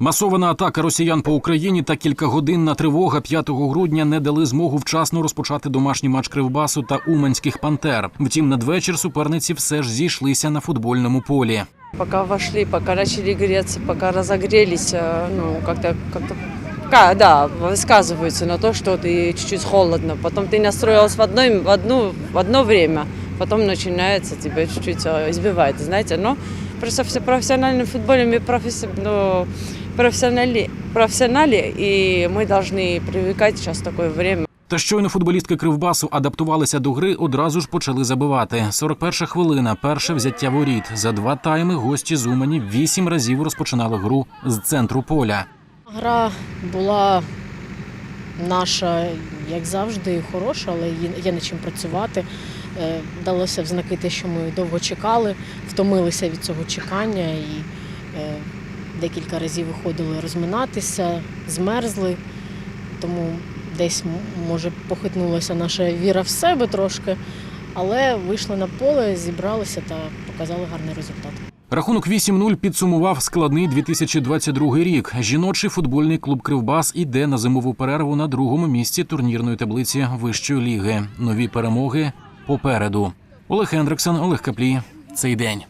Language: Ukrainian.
Масована атака росіян по Україні та кількагодинна тривога 5 грудня не дали змогу вчасно розпочати домашній матч Кривбасу та Уманських пантер. Втім, надвечір суперниці все ж зійшлися на футбольному полі. Пока вошли, пока начали греться, пока разогрелись, э, ну, как-то, как-то, ка- да, высказываются на то, что ты чуть-чуть холодно. Потом ты настроилась в, одной, в, одну, в одно время, потом начинается тебя чуть-чуть э, избивает, знаете. Но просто в профессиональном футболе мы професси- ну, профессионали, профессионали, и мы должны привыкать сейчас в такое время. Та щойно футболістки Кривбасу адаптувалися до гри, одразу ж почали забивати. 41 хвилина, перше взяття воріт. За два тайми гості з Умані вісім разів розпочинали гру з центру поля. Гра була наша, як завжди, хороша, але є- над чим працювати. Е, Вдалося в знаки те, що ми довго чекали, втомилися від цього чекання і е, декілька разів виходили розминатися, змерзли. Тому десь може похитнулася наша віра в себе трошки, але вийшли на поле, зібралися та показали гарний результат. Рахунок 8-0 підсумував складний 2022 рік. Жіночий футбольний клуб Кривбас іде на зимову перерву на другому місці турнірної таблиці вищої ліги. Нові перемоги попереду. Олег Хендриксон, Олег Каплі. Цей день.